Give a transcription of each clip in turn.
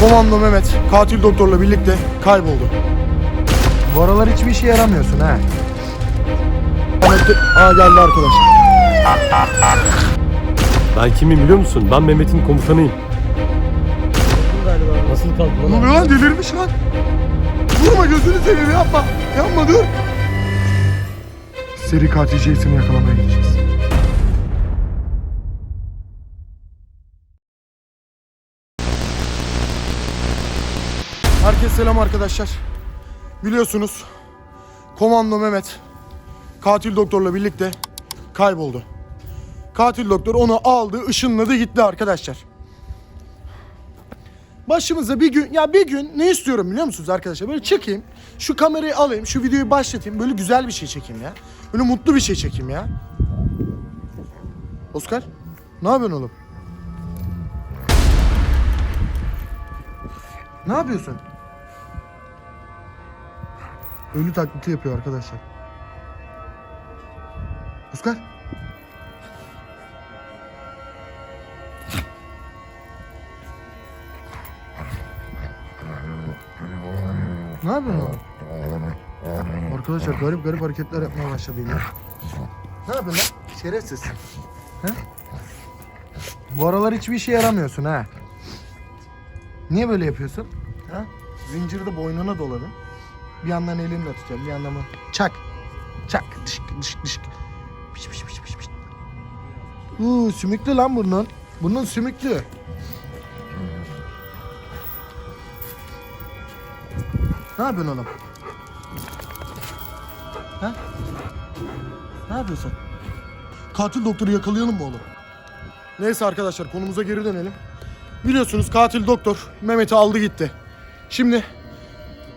Komando Mehmet katil doktorla birlikte kayboldu. Bu aralar hiçbir işe yaramıyorsun ha. Ahmet de... Aa geldi arkadaş. Ben kimim biliyor musun? Ben Mehmet'in komutanıyım. Nasıl Ne kaldın oluyor lan delirmiş lan. Vurma gözünü seveyim yapma. Yapma dur. Seri katil Jason'ı yakalamaya gideceğiz. Herkese selam arkadaşlar. Biliyorsunuz Komando Mehmet katil doktorla birlikte kayboldu. Katil doktor onu aldı, ışınladı gitti arkadaşlar. Başımıza bir gün ya bir gün ne istiyorum biliyor musunuz arkadaşlar? Böyle çıkayım, şu kamerayı alayım, şu videoyu başlatayım, böyle güzel bir şey çekeyim ya. Böyle mutlu bir şey çekeyim ya. Oscar, ne yapıyorsun oğlum? Ne yapıyorsun? Ölü taklidi yapıyor arkadaşlar. Oscar. Ne yapıyorsun? Arkadaşlar garip garip hareketler yapmaya başladı yine. Ne yapıyorsun lan? Şerefsiz. He? Bu aralar hiçbir işe yaramıyorsun ha. Niye böyle yapıyorsun? Ha? Zinciri de boynuna doladın. Bir yandan elimle tutacağım, bir yandan çak. Çak. Dışk dışk dışk. Piş piş piş piş piş. Uuu sümüklü lan burnun. Burnun sümüklü. Ne yapıyorsun oğlum? Ha? Ne yapıyorsun? Katil doktoru yakalayalım mı oğlum? Neyse arkadaşlar konumuza geri dönelim. Biliyorsunuz katil doktor Mehmet'i aldı gitti. Şimdi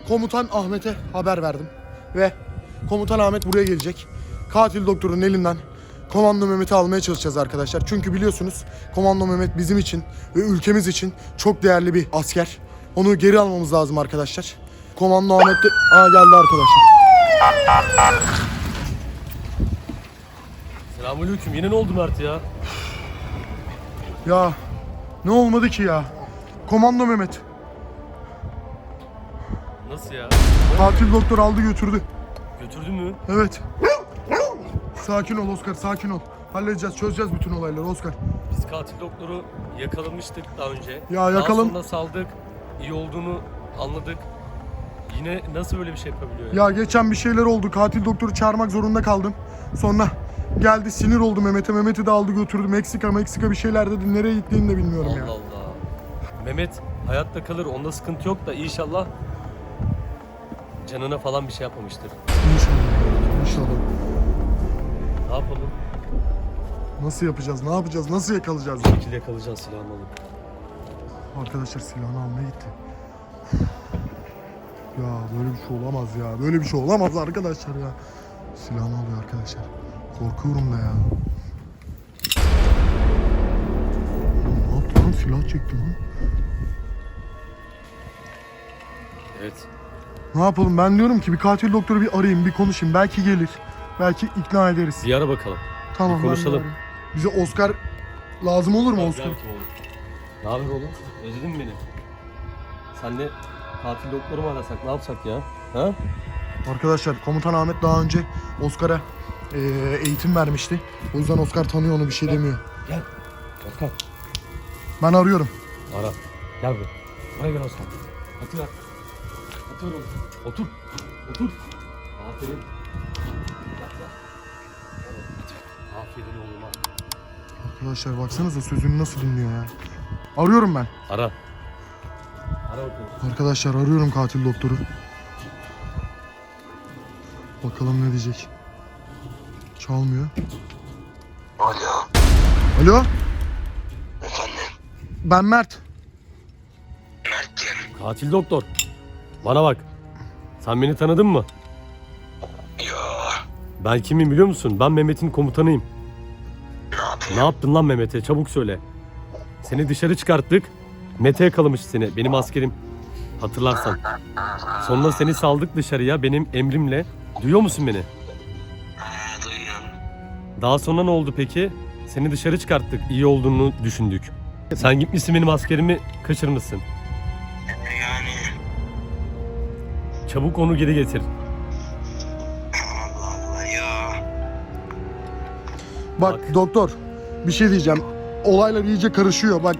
komutan Ahmet'e haber verdim. Ve komutan Ahmet buraya gelecek. Katil doktorun elinden komando Mehmet'i almaya çalışacağız arkadaşlar. Çünkü biliyorsunuz komando Mehmet bizim için ve ülkemiz için çok değerli bir asker. Onu geri almamız lazım arkadaşlar. Komando Ahmet de... Aa geldi arkadaşlar. Selamünaleyküm. Yine ne oldu Mert ya? Ya ne olmadı ki ya? Komando Mehmet. Nasıl ya? Katil doktor aldı götürdü. Götürdü mü? Evet. Sakin ol Oscar, sakin ol. Halledeceğiz, çözeceğiz bütün olayları Oscar. Biz katil doktoru yakalamıştık daha önce. Ya Daha yakalam- sonra saldık. İyi olduğunu anladık. Yine nasıl böyle bir şey yapabiliyor ya? Ya geçen bir şeyler oldu. Katil doktoru çağırmak zorunda kaldım. Sonra geldi sinir oldu Mehmet'e. Mehmet'i de aldı götürdü. Meksika, Meksika bir şeyler dedi. Nereye gittiğini de bilmiyorum Allah ya. Allah. Mehmet hayatta kalır. Onda sıkıntı yok da inşallah canına falan bir şey yapmamıştır. İnşallah. İnşallah. Ne yapalım? Nasıl yapacağız? Ne yapacağız? Nasıl yakalayacağız? Bir şekilde yakalayacağız silahını alıp. Arkadaşlar silahını almaya gitti. Ya böyle bir şey olamaz ya. Böyle bir şey olamaz arkadaşlar ya. Silahını alıyor arkadaşlar. Korkuyorum da ya. Oğlum Ne yaptı lan? Silah çekti lan. Evet. Ne yapalım? Ben diyorum ki bir katil doktoru bir arayayım, bir konuşayım. Belki gelir. Belki ikna ederiz. Bir ara bakalım. Tamam. bir ben de konuşalım. arayayım. Bize Oscar lazım olur mu Oscar? Ne haber oğlum? Özledin mi beni? Sen de katil doktoru mu arasak? Ne yapsak ya? Ha? Arkadaşlar komutan Ahmet daha önce Oscar'a eee, eğitim vermişti. O yüzden Oscar tanıyor onu bir şey demiyor. Gel. Oscar. Ben arıyorum. Ara. Gel buraya. Buraya gel Oscar. Otur lan. Otur oğlum. Otur. Otur. Aferin. Aferin oğluma. Arkadaşlar baksanıza sözünü nasıl dinliyor ya. Arıyorum ben. Ara. Ara bakalım. Arkadaşlar arıyorum katil doktoru. Bakalım ne diyecek. Çalmıyor. Alo, Alo? efendim, Ben Mert. Mert'im. Katil doktor. Bana bak. Sen beni tanıdın mı? Yo, Ben kimim biliyor musun? Ben Mehmet'in komutanıyım. ne? Ne yaptın lan Mehmet'e? Çabuk söyle. Seni dışarı çıkarttık. Mete yakalamış seni. Benim askerim. Hatırlarsan. Sonra seni saldık dışarıya benim emrimle. Duyuyor musun beni? Duyuyorum. Daha sonra ne oldu peki? Seni dışarı çıkarttık. İyi olduğunu düşündük. Sen gitmişsin benim askerimi kaçırmışsın. Çabuk onu geri getir. Allah Allah ya. Bak, Bak. doktor bir şey diyeceğim. Olaylar iyice karışıyor. Bak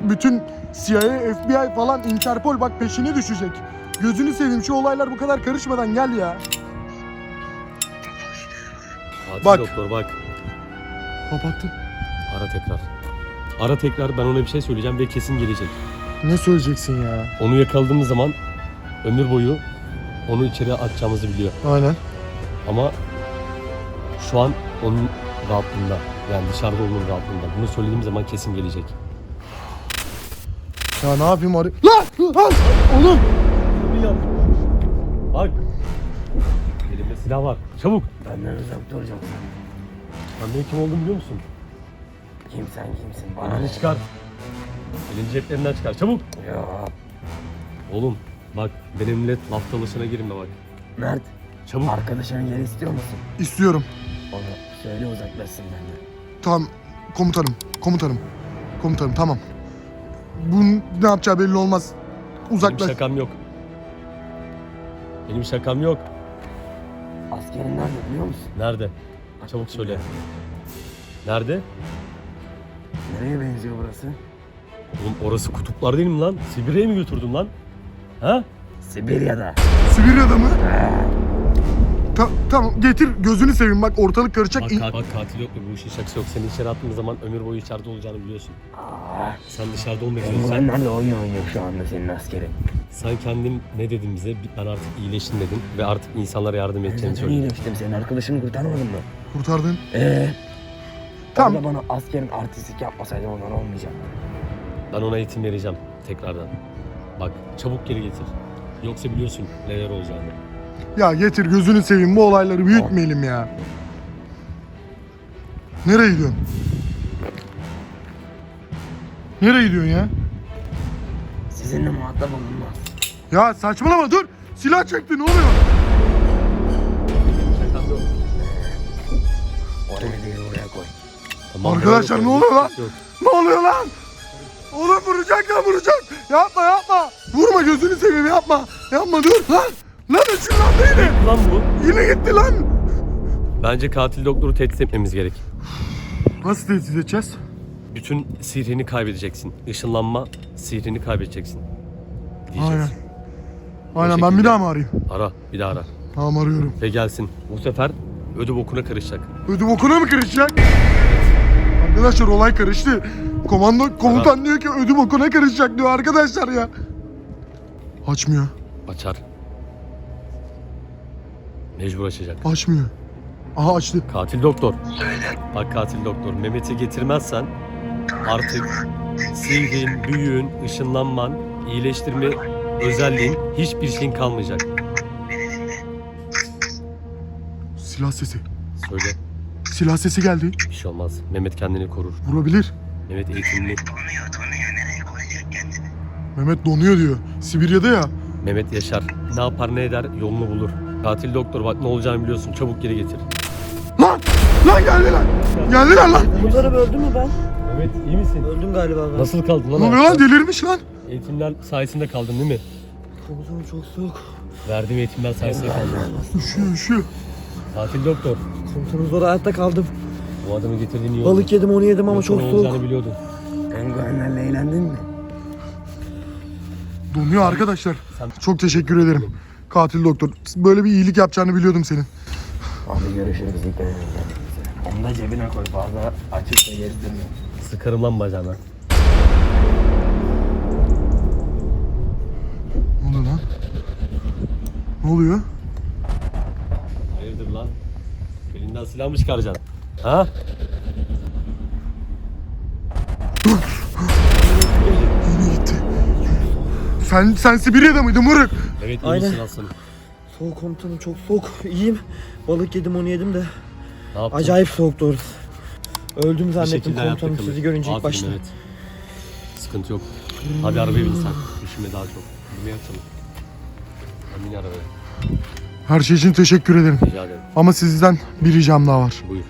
bütün CIA, FBI falan Interpol bak peşine düşecek. Gözünü seveyim şu olaylar bu kadar karışmadan gel ya. Katil Bak. doktor bak. Kapattım. Ara tekrar. Ara tekrar ben ona bir şey söyleyeceğim ve kesin gelecek. Ne söyleyeceksin ya? Onu yakaladığımız zaman ömür boyu onu içeri atacağımızı biliyor. Aynen. Ama şu an onun rahatlığında. Yani dışarıda onun rahatlığında. Bunu söylediğim zaman kesin gelecek. Ya ne yapayım arı... Lan! Lan! Oğlum! Bak. Elimde silah var. Çabuk. Benden uzak duracaksın. Ben benim kim olduğumu biliyor musun? Kim sen kimsin bana? Elini çıkar. Elini ceplerinden çıkar. Çabuk. Ya Oğlum bak benimle laf dalaşına girme bak. Mert Çabuk. arkadaşının yeri istiyor musun? İstiyorum. Onu söyle uzaklaşsın benden. Tamam komutanım. Komutanım. Komutanım tamam. Bunun ne yapacağı belli olmaz. Benim Uzaklaş. şakam yok. Benim şakam yok. Askerin nerede biliyor musun? Nerede? Çabuk söyle. Nerede? Nereye benziyor burası? Oğlum orası kutuplar değil mi lan? Sibirya'ya mı götürdün lan? Ha? Sibirya'da. Sibirya'da mı? Ta- tamam getir gözünü seveyim bak ortalık karışacak. Bak, ka- bak katil yok mu? Bu işin şakası yok. Seni içeri attığımız zaman ömür boyu içeride olacağını biliyorsun. Aa, Sen dışarıda olmak istiyorsan sen, penguenlerle oyun oynuyor şu anda senin askerin. sen kendin ne dedin bize? Ben artık iyileştim dedin ve artık insanlara yardım edeceğini zaten söyledin. iyileştim senin arkadaşını kurtarmadın mı? Kurtardın. Eee? Tamam. Tamam. bana askerin artistik yapmasaydı ondan olmayacak. Ben ona eğitim vereceğim tekrardan. Bak çabuk geri getir. Yoksa biliyorsun neler olacağını. Ya getir gözünü seveyim bu olayları büyütmeyelim ya. Nereye gidiyorsun? Nereye gidiyorsun ya? Sizinle muhatap olunmaz. Ya saçmalama dur. Silah çekti ne oluyor? Oraya değil oraya koy. Tamam, Arkadaşlar, ne oluyor lan? yok. Ne oluyor lan? Oğlum vuracak ya vuracak. Yapma yapma. Vurma gözünü seveyim yapma. Yapma dur lan. Lan ışınlandı yine. Lan bu. Yine gitti lan. Bence katil doktoru tehdit etmemiz gerek. Nasıl tehdit edeceğiz? Bütün sihrini kaybedeceksin. Işınlanma sihrini kaybedeceksin. Diyeceksin. Aynen. Aynen ben şekilde. bir daha mı arayayım? Ara bir daha ara. Tamam arıyorum. Ve gelsin. Bu sefer ödü bokuna karışacak. Ödüm okuna mı karışacak? Arkadaşlar olay karıştı. Komando komutan diyor ki ödüm okuna karışacak diyor arkadaşlar ya. Açmıyor. Açar. Mecbur açacak. Açmıyor. Aha açtı. Katil doktor. Söyle. Bak katil doktor. Mehmet'i getirmezsen artık sihrin, büyün, ışınlanman, iyileştirme özelliğin hiçbir şeyin kalmayacak. Silah sesi. Söyle. Silah sesi geldi. Bir şey olmaz. Mehmet kendini korur. Vurabilir. Mehmet eğitimli. Tanıyor tanıyor nereye koyacak kendini. Mehmet donuyor diyor. Sibirya'da ya. Mehmet yaşar. Ne yapar ne eder yolunu bulur. Katil doktor bak ne olacağını biliyorsun. Çabuk geri getir. Lan! Lan geldiler! Geldiler lan! Komutanım öldüm mü ben? Mehmet iyi misin? Öldüm galiba ben. Nasıl kaldın lan? Ne oluyor lan delirmiş lan. Eğitimler sayesinde kaldın değil mi? Komutanım çok soğuk. Verdiğim eğitimler sayesinde kaldın. Üşüyor üşüyor. Katil doktor. Komutanım zor hayatta kaldım. Bu adamı getirdiğin iyi oldu. Balık yedim onu yedim ama Yoksa çok ne soğuk. olacağını biliyordun. Penguenlerle eğlendin mi? Donuyor arkadaşlar. Sen- Çok teşekkür ederim. Katil doktor. Böyle bir iyilik yapacağını biliyordum senin. Hadi görüşürüz dikkat edin kendinize. Onu da cebine koy fazla açıksa gezdirme. Sıkarım lan bacağına. Ne oluyor lan? Ne oluyor? Lan? Elinden silah mı çıkaracaksın? Ha? Sen, sen Sibirya'da mıydın Mırık? Evet iyi Aynen. misin aslanım? Soğuk komutanım çok soğuk. İyiyim. Balık yedim onu yedim de. Ne yaptın? Acayip soğuk doğrusu. Öldüm zannettim şekilde hayatta komutanım kalır. sizi görünce ilk Aferin, başta. Evet. Sıkıntı yok. Hadi arabaya bin sen. Düşünme daha çok. Binmeye açalım. Hadi bin arabaya. Her şey için teşekkür ederim. Rica ederim. Ama sizden bir ricam daha var. Buyur.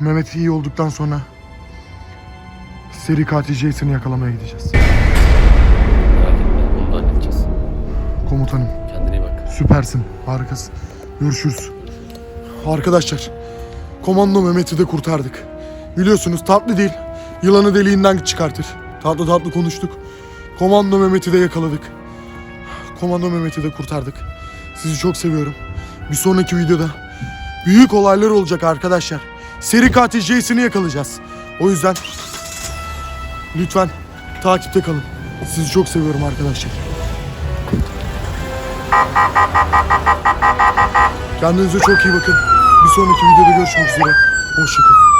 Mehmet iyi olduktan sonra seri katil Jason'ı yakalamaya gideceğiz. Merak etme. Komutanım Kendine iyi bak. süpersin, harikasın. Görüşürüz. Arkadaşlar, komando Mehmet'i de kurtardık. Biliyorsunuz tatlı değil, yılanı deliğinden çıkartır. Tatlı tatlı konuştuk. Komando Mehmet'i de yakaladık. Komando Mehmet'i de kurtardık. Sizi çok seviyorum. Bir sonraki videoda büyük olaylar olacak arkadaşlar. Seri katil Jason'ı yakalayacağız. O yüzden lütfen takipte kalın. Sizi çok seviyorum arkadaşlar. Kendinize çok iyi bakın. Bir sonraki videoda görüşmek üzere. Hoşçakalın.